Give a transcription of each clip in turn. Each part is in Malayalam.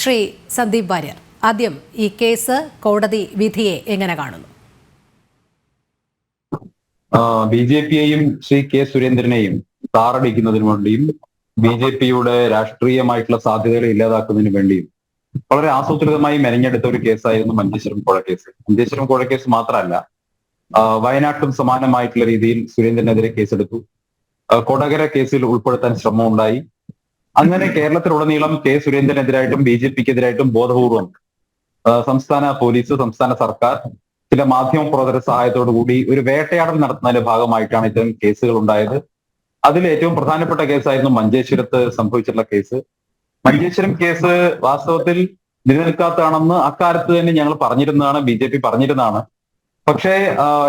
ശ്രീ സന്ദീപ് വാര്യർ. ആദ്യം ഈ കേസ് കോടതി വിധിയെ എങ്ങനെ കാണുന്നു? ബി ജെ പിയെയും ശ്രീ കെ സുരേന്ദ്രനെയും താറടിക്കുന്നതിന് വേണ്ടിയും ബി ജെ പിയുടെ രാഷ്ട്രീയമായിട്ടുള്ള സാധ്യതകളെ ഇല്ലാതാക്കുന്നതിന് വേണ്ടിയും വളരെ ആസൂത്രിതമായി മെനഞ്ഞെടുത്ത ഒരു കേസായിരുന്നു മഞ്ചേശ്വരം കോഴ കേസ് മഞ്ചേശ്വരം കേസ് മാത്രമല്ല വയനാട്ടും സമാനമായിട്ടുള്ള രീതിയിൽ സുരേന്ദ്രനെതിരെ കേസെടുത്തു. കൊടകര കേസിൽ ഉൾപ്പെടുത്താൻ ശ്രമം ഉണ്ടായി അങ്ങനെ കേരളത്തിലുടനീളം കെ സുരേന്ദ്രനെതിരായിട്ടും ബി ജെ പിക്കെതിരായിട്ടും ബോധപൂർവം സംസ്ഥാന പോലീസ് സംസ്ഥാന സർക്കാർ ചില മാധ്യമ പ്രവർത്തകരുടെ സഹായത്തോടു കൂടി ഒരു വേട്ടയാടൽ നടത്തുന്നതിന്റെ ഭാഗമായിട്ടാണ് ഇത്തരം കേസുകൾ ഉണ്ടായത്. അതിൽ ഏറ്റവും പ്രധാനപ്പെട്ട കേസായിരുന്നു മഞ്ചേശ്വരത്ത് സംഭവിച്ചിട്ടുള്ള കേസ്. മഞ്ചേശ്വരം കേസ് വാസ്തവത്തിൽ നിലനിൽക്കാത്തതാണെന്ന് അക്കാലത്ത് തന്നെ ഞങ്ങൾ പറഞ്ഞിരുന്നതാണ് ബി ജെ പി പറഞ്ഞിരുന്നതാണ്. പക്ഷേ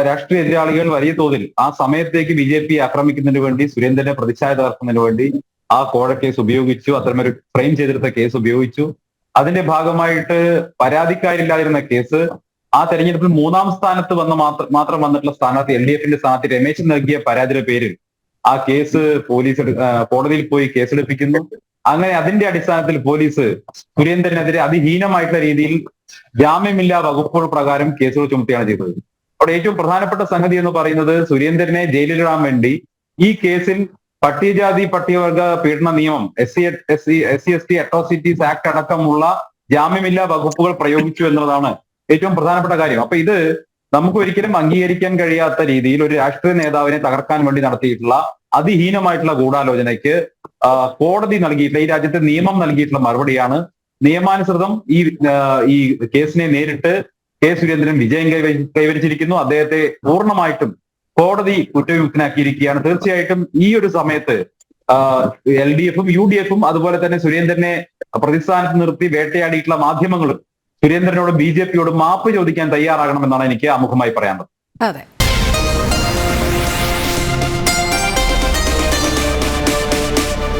രാഷ്ട്രീയ എതിരാളികൾ വലിയ തോതിൽ ആ സമയത്തേക്ക് ബി ജെ പി ആക്രമിക്കുന്നതിന് വേണ്ടി സുരേന്ദ്രനെ പ്രതിച്ഛായ തകർക്കുന്നതിന് വേണ്ടി ആ കോഴ കേസ് ഉപയോഗിച്ചു അത്തരമൊരു ഫ്രെയിം ചെയ്തെടുത്ത കേസ് ഉപയോഗിച്ചു. അതിന്റെ ഭാഗമായിട്ട് പരാതിക്കാരില്ലാതിരുന്ന കേസ് ആ തെരഞ്ഞെടുപ്പിൽ മൂന്നാം സ്ഥാനത്ത് വന്ന മാത്രം വന്നിട്ടുള്ള സ്ഥാനാർത്ഥി എൽ ഡി എഫിന്റെ സ്ഥാനാർത്ഥി രമേശ് നൽകിയ പരാതിയുടെ പേരിൽ ആ കേസ് പോലീസ് കോടതിയിൽ പോയി കേസെടുപ്പിക്കുന്നു അങ്ങനെ അതിന്റെ അടിസ്ഥാനത്തിൽ പോലീസ് സുരേന്ദ്രനെതിരെ അതിഹീനമായിട്ടുള്ള രീതിയിൽ ജാമ്യമില്ലാ വകുപ്പുകൾ പ്രകാരം കേസുകൾ ചുമത്തുകയാണ് ചെയ്തത്. അവിടെ ഏറ്റവും പ്രധാനപ്പെട്ട സംഗതി എന്ന് പറയുന്നത് സുരേന്ദ്രനെ ജയിലിലിടാൻ വേണ്ടി ഈ കേസിൽ പട്ടികജാതി പട്ടികവർഗ പീഡന നിയമം S C S C S C S T atrocities act അടക്കമുള്ള ജാമ്യമില്ലാ വകുപ്പുകൾ പ്രയോഗിച്ചു എന്നുള്ളതാണ് ഏറ്റവും പ്രധാനപ്പെട്ട കാര്യം. അപ്പൊ ഇത് നമുക്ക് ഒരിക്കലും അംഗീകരിക്കാൻ കഴിയാത്ത രീതിയിൽ ഒരു രാഷ്ട്രീയ നേതാവിനെ തകർക്കാൻ വേണ്ടി നടത്തിയിട്ടുള്ള അതിഹീനമായിട്ടുള്ള ഗൂഢാലോചനയ്ക്ക് കോടതി നൽകിയിട്ടുള്ള ഈ രാജ്യത്തെ നിയമം നൽകിയിട്ടുള്ള മറുപടിയാണ് നിയമാനുസൃതം ഈ ഈ കേസിനെ നേരിട്ട് കെ സുരേന്ദ്രൻ വിജയം കൈവരിച്ചിരിക്കുന്നു. അദ്ദേഹത്തെ പൂർണമായിട്ടും കോടതി കുറ്റവിമുക്തനാക്കിയിരിക്കുകയാണ്. തീർച്ചയായിട്ടും ഈ ഒരു സമയത്ത് എൽ ഡി എഫും യു ഡി എഫും അതുപോലെ തന്നെ സുരേന്ദ്രനെ പ്രതിസ്ഥാനത്ത് നിർത്തി വേട്ടയാടിയിട്ടുള്ള മാധ്യമങ്ങളും സുരേന്ദ്രനോട് ബി ജെ പിയോട് മാപ്പ് ചോദിക്കാൻ തയ്യാറാകണമെന്നാണ് എനിക്ക് അമുഖമായി പറയാനുള്ളത് അതെ.